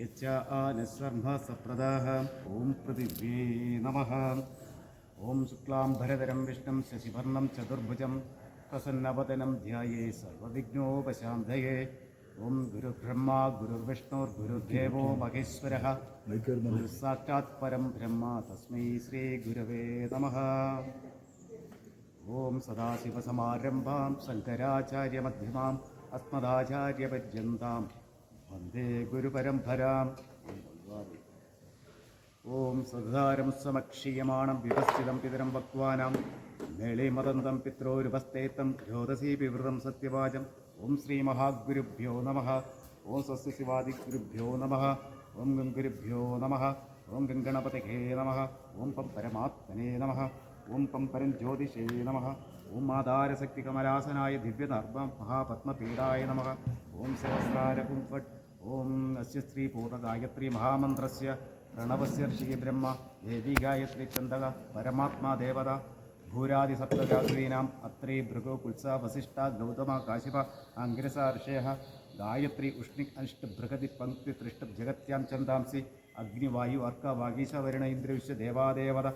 यच्च आनिस्वर्मः सप्रदाः ॐ पृथिव्ये नमः। ॐ शुक्लां भरधरं विष्णुं शशिवर्णं चतुर्भुजं प्रसन्नवदनं ध्याये सर्वविघ्नोपशान्तये। ॐ गुरुर्ब्रह्मा गुरुर्विष्णुर्गुरुर्देवो महेश्वरः। गुरुसाक्षात् परं ब्रह्म तस्मै श्रीगुरवे नमः। ॐ सदाशिवसमारम्भां शङ्कराचार्यमध्यमाम् अस्मदाचार्यपर्यन्ताम्। വന്ദേ ഗുരുപരംപരാം. ഓം സദാരം സമക്ഷീയമാണം വിവസ്ഥിതം പിതരം വക്വാനാം മേളേ മദന്തം പിത്രോരുപസ്തേത്തം ജ്യോതസീ വിവൃതം സത്യവാചം. ഓം ശ്രീ മഹാഗുരുഭ്യോ നമ. ഓം സ്വസ്തി ശിവാദിഗുരുഭ്യോ നമ. ഓം ഗംഗുരുഭ്യോ നമ. ഓം ഗംഗണപതിഹേ നമ. ഓം പം പരമാത്മനേ നമ. ഓം പം പരം ജ്യോതിഷേ നമ. ഓം ആധാരശക്തി കമലാസനായ ദിവ്യനർമ്മ മഹാപത്മപീഠായ നമ. ഓം സഹസ്രാരകും ഓം അസ്യ സ്ത്രീ പൂർണഗായത്രി മഹാമന്ത്രസ്യ പ്രണവസ്യ ഋഷി ബ്രഹ്മ ദേവി ഗായത്രി ചന്ദക പരമാത്മാ ദേവത ഭൂരാദി സപ്തജാഗ്രീനാം അത്രീ ഭൃഗു കുത്സ വസിഷ്ഠ ഗൗതമ കാശിപ അംഗ്രസ ഋഷയ ഗായത്രി ഉഷ്ണി അനിഷ്ട ബൃഹതി പങ്ക്തി തൃഷ്ട ജഗത്യാം ചന്ദാംസി അഗ്നിവായു അർക്ക വാഗീശ വരുണ ഇന്ദ്രവിശ്വ ദേവാദേവത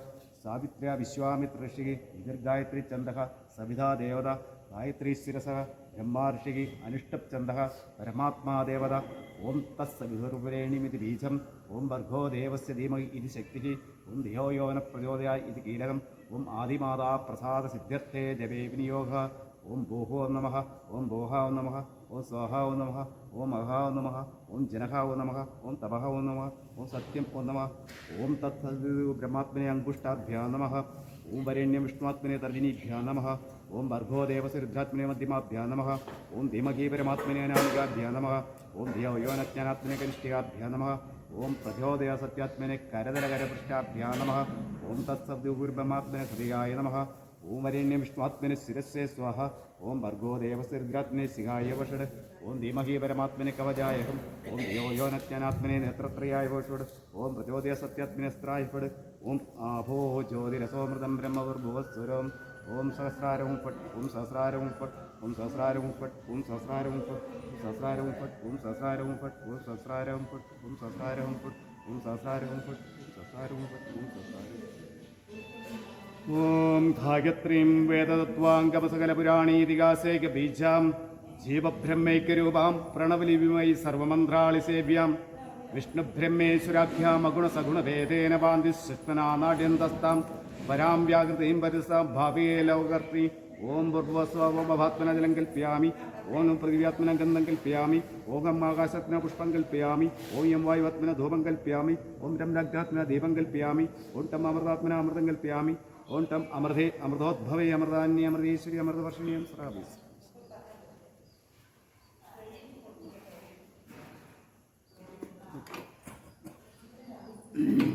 സാവിത്ര്യ വിശ്വാമിത്ര ഋഷി വിദർഗായത്രി ചന്ദക സവിതാദേവത ഗായത്രി ശിരസ ബ്രഹ്മാർഷികി അനിഷ്ടപ്ചന്ദ പരമാത്മാ ദേവത ஓம் தஸ்ஸ விதுர்புரேணிமிதி பீஜம் ஓம் பர்கோ தேவஸ்ய தீமகி இது சக்தி ஓம் தியோ யோன பிரச்சோதயாய் இது கீலகம் ஓம் ஆதிமாதா பிரசாத சித்தியர்த்தே ஜபே விநியோக ஓம் பூஹோ நம ஓம் போஹா நம ஓம் சுவாஹா நம ஓம் அகா நம ஓம் ஜனகா நம ஓம் தபஹா நம ஓம் சத்யம் நம ஓம் தத் பிரம்மாத்மனே அங்குஷ்டாபியா நம ஓம் வரேண்யம் விஷ்ணுவாத்மனே தர்வினிபியா நம ओं भर्गो देवसिद्धात्मने मध्यमाभ्या नम। ओं धीमघी परमात्मने नामिकाभ्या नम। ओं धियो यो नत्यानात्मने नम। ओं प्रचोदय सत्यात्मने करदलकरपृष्ठाभ्या नम। ओं तत्सव्यूर्भमात्मने हृदयाय नम। ओम वरेण्य विष्णुआत्मने शिरस्से स्वाह। ओं भर्गो देवसिद्धात्मने सिंहाय वषड। ओं धीमहि परमात्मने हम। ओं धियो यो नत्यानात्मने नेत्रत्रयाय वषड। ओं प्रचोदय सत्यात्मने स्त्राय फड ओं आभो ज्योतिरसोमृतं ब्रह्मवर्भुवस्वरम्। ഓം സഹസ്രാരവും ഫട്ട് ഓം സഹസ്രാരവും ഫട്ട് ഓം സഹസ്രാരവും ഫട്ട് ഓം സഹസ്രാരവും ഫട്ട് ഓം സഹസ്രാരവും ഫട്ട് ഓം സഹസ്രാരവും ഫട്ട് ഓം സഹസ്രാരവും ഫട്ട് ഓം സഹസ്രാരവും ഫട്ട് ഓം സഹസ്രാരവും ഫട്ട് ഓം സഹസ്രാരവും ഫട്ട് ഓം ധായത്രീം വേദതത്വാംഗമസകലപുരാണീതിഹാസേക ബീജാം ജീവബ്രഹ്മൈക്യരൂപാം പ്രണവലിപിമൈ സർവമന്ത്രാളി സേവ്യാം വിഷ്ണുബ്രഹ്മേശ്വരാഖ്യാം വാന്തി ശിഷ്മനാനാട്യന്തസ്താം പരാം വ്യാകൃതിയും പരിസാം ഭാവിയെ ലോകർത്തി. ഓം പൂർവസ്വഭാത്മനജലം കൽപ്പയാമി ഓം പൃഥിവ്യാത്മന ഗന്ധം കൽപ്പയാമി ഓം ആകാശത്തിന് പുഷ്പം കൽപ്പയാമി ഓം യം വായുവാത്മന ധൂപം കൽപ്പയാമി ഓം രം ലഗ്നാത്മന ദീപം കൽപ്പയാമി ഓം ടം അമൃതാത്മന അമൃതം കൽപ്പയാമി ഓം ടം അമൃതേ അമൃതോദ്ഭവേ അമൃതാന്യ അമൃതേശ്വരി അമൃതവർഷിണിയം ശ്രാവീസ് E...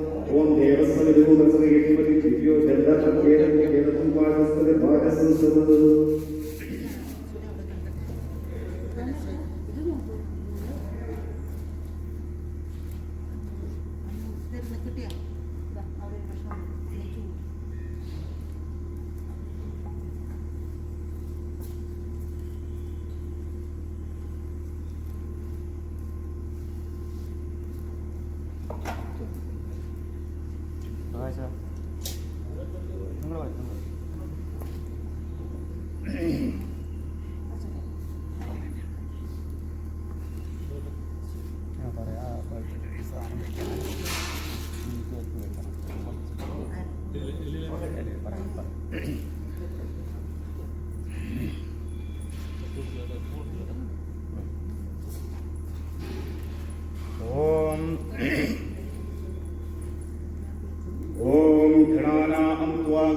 ಓಂ ದೇವಸ್ಥಾನ ದೇವರು ಹೆಸರು ಏನಿವೆ ದಿವ್ಯೋ ಚಂದ್ರ Kerala Kerala ಭಾಗಸ್ಥ ಭಾಗಸ್ಥ sir.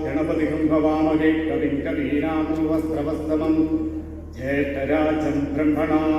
ഗണപതികം ഭവാമഹേ കവിം കവീനാം വസ്ത്രവസ്തമം ജ്യേഷ്ഠരാജം ബ്രഹ്മണാം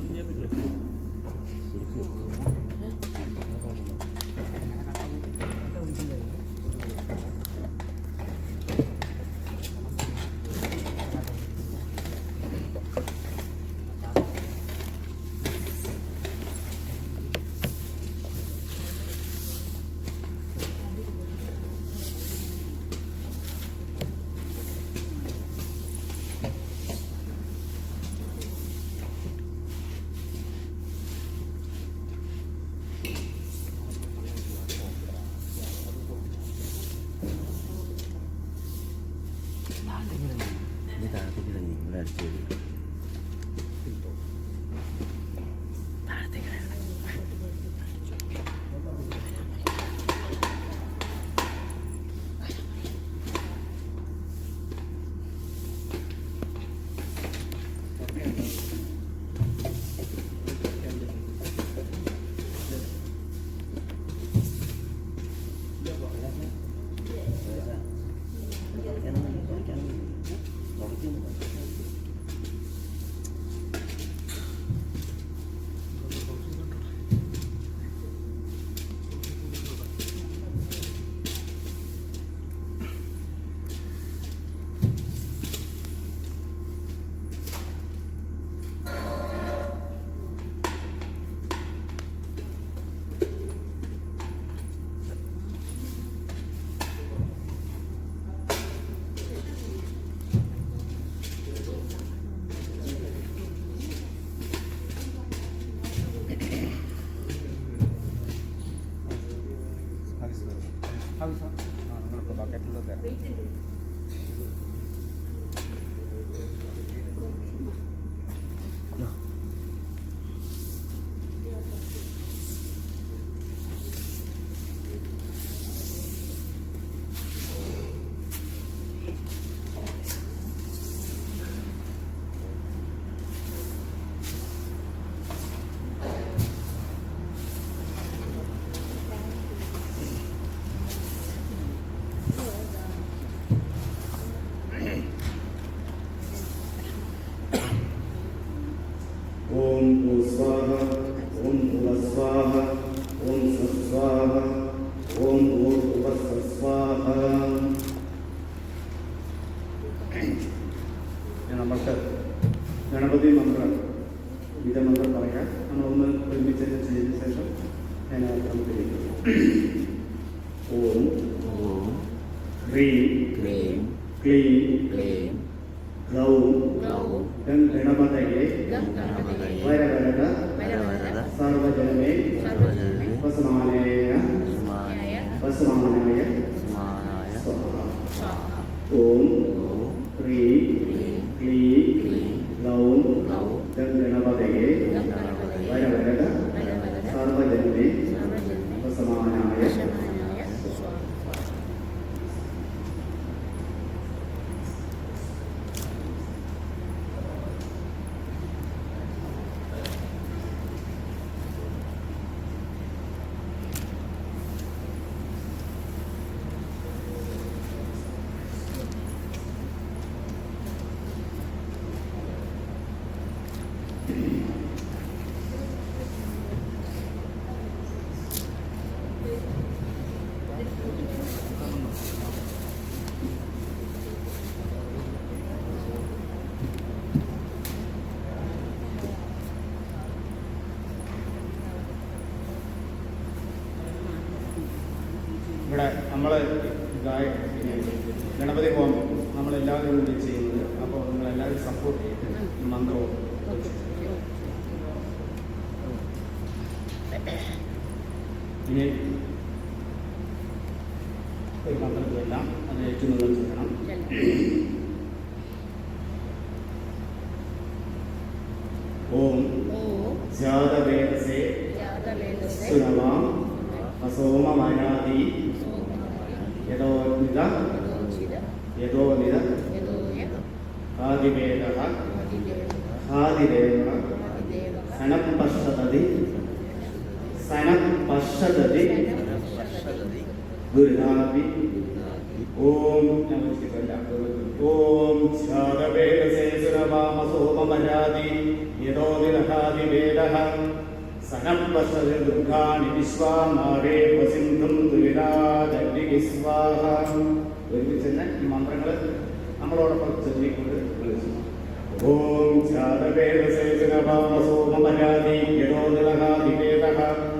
Dur niye biliyorsun? Ganapathi മന്ത്രം ഗീതമന്ത്രം പറയാം നമ്മളൊന്ന് ഒരുമിച്ച് ചെയ്തതിന് ശേഷം ഞാൻ നമുക്ക് ഓം. ഓം ഹ്രീം ക്ലീം ക്ലീം ക്ലീം ഗ്ലൗം ഗ്ലൗം ഗണപതയെ. വരവരത. വരവരദ സർവജനമേ. സർവജനമേ. വസമാനേയ. സമാനായ വസമാനായ. ഓം. ఓం జ్యాదవేదసే సునమాం అసోమమయాది యదో నిద యదో నిద ఆదివేద ఆదిదేవ సనం పశ్చదది సనం పశ్చదది గురునాపి ഓം ഓം ഛാദവേദസേ സുനമാം അസോമമനാദി യഥോനിരഹാദിവേദ സനപശ്യതി ദുർഗാണി വിശ്വാമാവേ വസിന്ധും ദുരിതാദി സ്വാഹ. ഒരുമിച്ച് തന്നെ നമ്മളോടൊപ്പം ചൊല്ലിക്കൊണ്ട് ഓം യഥോനിരഹാദിവേദ സനപശ്യതി ദുർഗാണി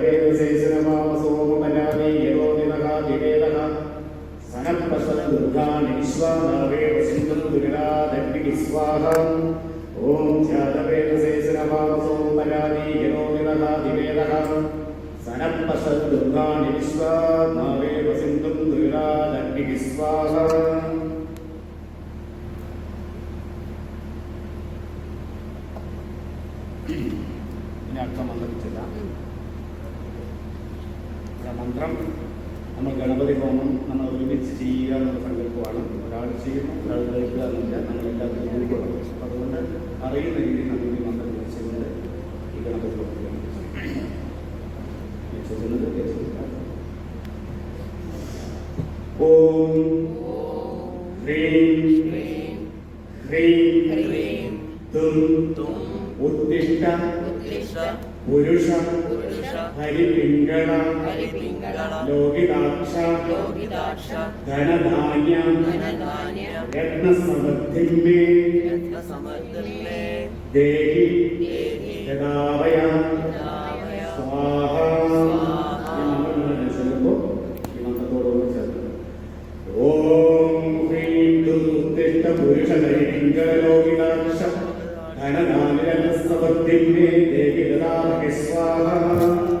സനപശ്യതി ദുർഗാണി വിശ്വാമാവേ വസിന്ധും ദുരിതാദി സ്വാഹ ഓം ധ്യാനവേദസേസനപാമസോപരാദി യനോദിവകാദിവേദ സനപശ്യതി ദുർഗാണി വിശ്വാമാവേ വസിന്ധും ദുരിതാദി സ്വാഹ ഇനി അടുത്ത മന്ത്രം ചെല്ലാം ഇവിടെ മന്ത്രം നമ്മൾ ഗണപതി ഹോമം നമ്മൾ ഒരുമിച്ച് ചെയ്യുക എന്നുള്ള സങ്കല്പമാണ്. ഒരാൾ ചെയ്യുന്നു ഒരാൾ കഴിക്കുക എന്നില്ല. നമ്മളെല്ലാവരും ഉൾക്കൊള്ളും അപ്പം അതുകൊണ്ട് അറിയുന്ന രീതിയിൽ നമ്മൾ ഈ മന്ത്രം വിളിച്ചുകൊണ്ട് ഈ ഗണപതി ഹോമം ചെല്ലുന്നത് കേൾക്കുക. ഓം ഹ്രീം ഹ്രീം തും ഉത്തിഷ്ഠ പുരുഷ ലോകിതാക്ഷ. ധനധാന്യ. രത്നസമൃദ്ധിമേ ദേഹി. യഥാവയ സ്വാഹ ഈ മന്ത്രങ്ങൾ ചെല്ലുമ്പോൾ ഈ മന്ത്രത്തോടൊന്ന് ചേർത്ത് ഓം ഹ്രീം ദും ഉത്തിഷ്ഠ പുരുഷ ഹരിപിംഗള ലോകിതാക്ഷ ധനധാന്യ രത്നസമൃദ്ധിമേ ദേഹി യഥാവയ സ്വാഹ.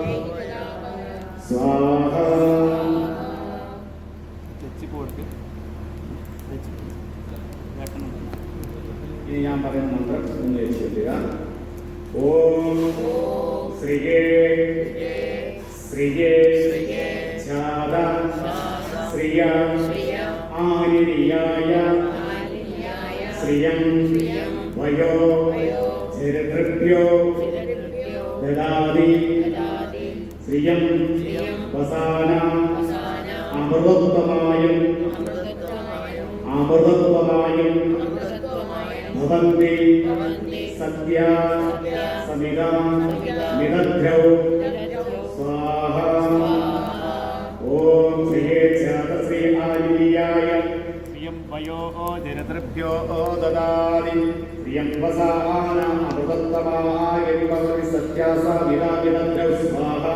ശ്രിയേ ജാത ശ്രിയ ആര്യയായ ശ്രിയം വയോ ചരിതൃഭ്യോ ദദാതി ശ്രിയം വസാന അമൃതത്വമായും അമൃതത്വമായും ഭവന്തി സത്യ സമിത മിതഭ്യൗ तन्मयो जनतृभ्यो ददाति प्रियम्बसानामृतत्तमाय विपवति सत्यासा विराविरद्रौ स्वाहा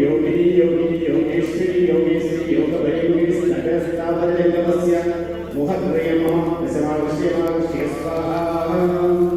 योगिनी योगिनी योगेश्वरी योगेश्वरी योगवैयोगी सकलस्थावरजगमस्य मोहत्रयमः दशमावश्यमावश्य स्वाहा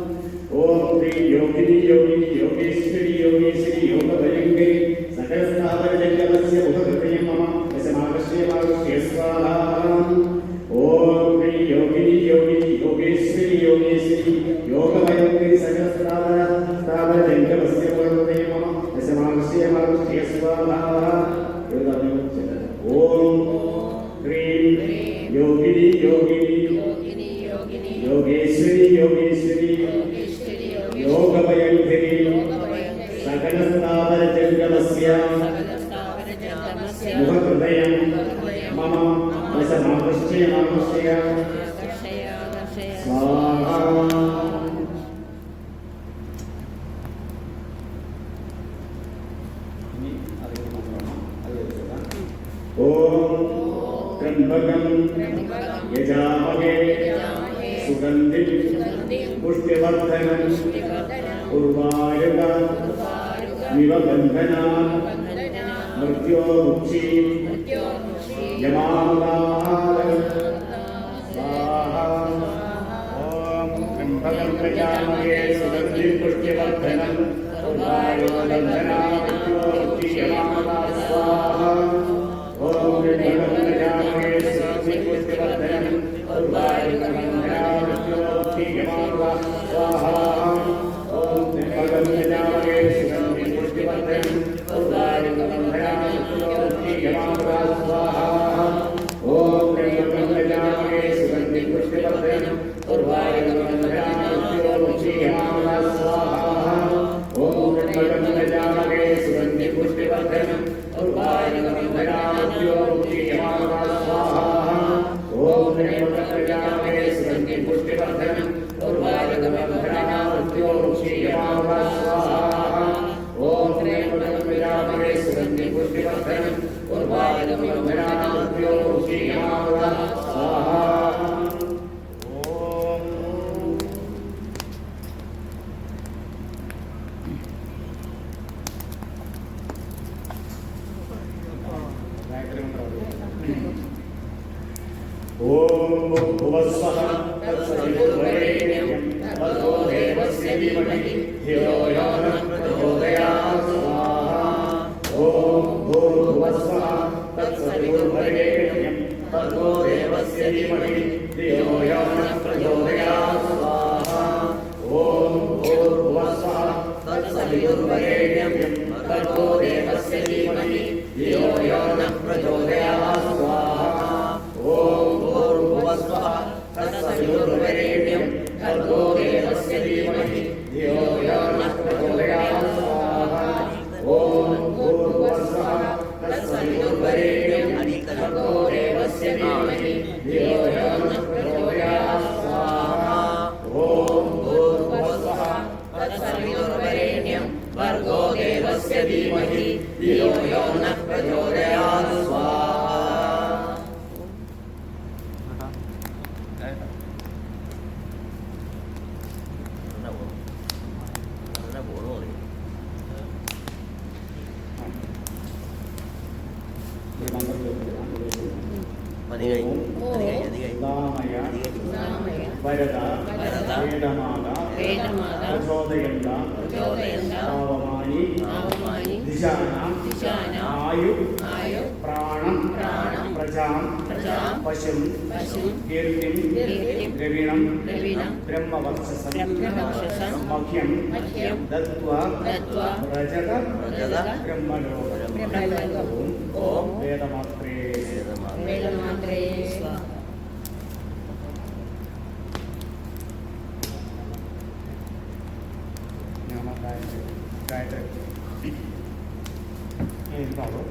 Amen. കഴിഞ്ഞു. അത് കഴിഞ്ഞു അത് കഴിഞ്ഞു. അത് കഴിഞ്ഞു. വരദ വേദമാത. പ്രചോദയന്ത. ഭാവമായി. ദിശാനാം. ആയു. പ്രാണം. പ്രജാം. പശും. കീർത്തിം ദ്രവിണം. ബ്രഹ്മവക്ഷസം മഹ്യം. ദത്വാ. രജത. ബ്രഹ്മലോകം. ഓം. വേദമാത്ര. Vellamatre Namakai Gaitri. Ini tahu.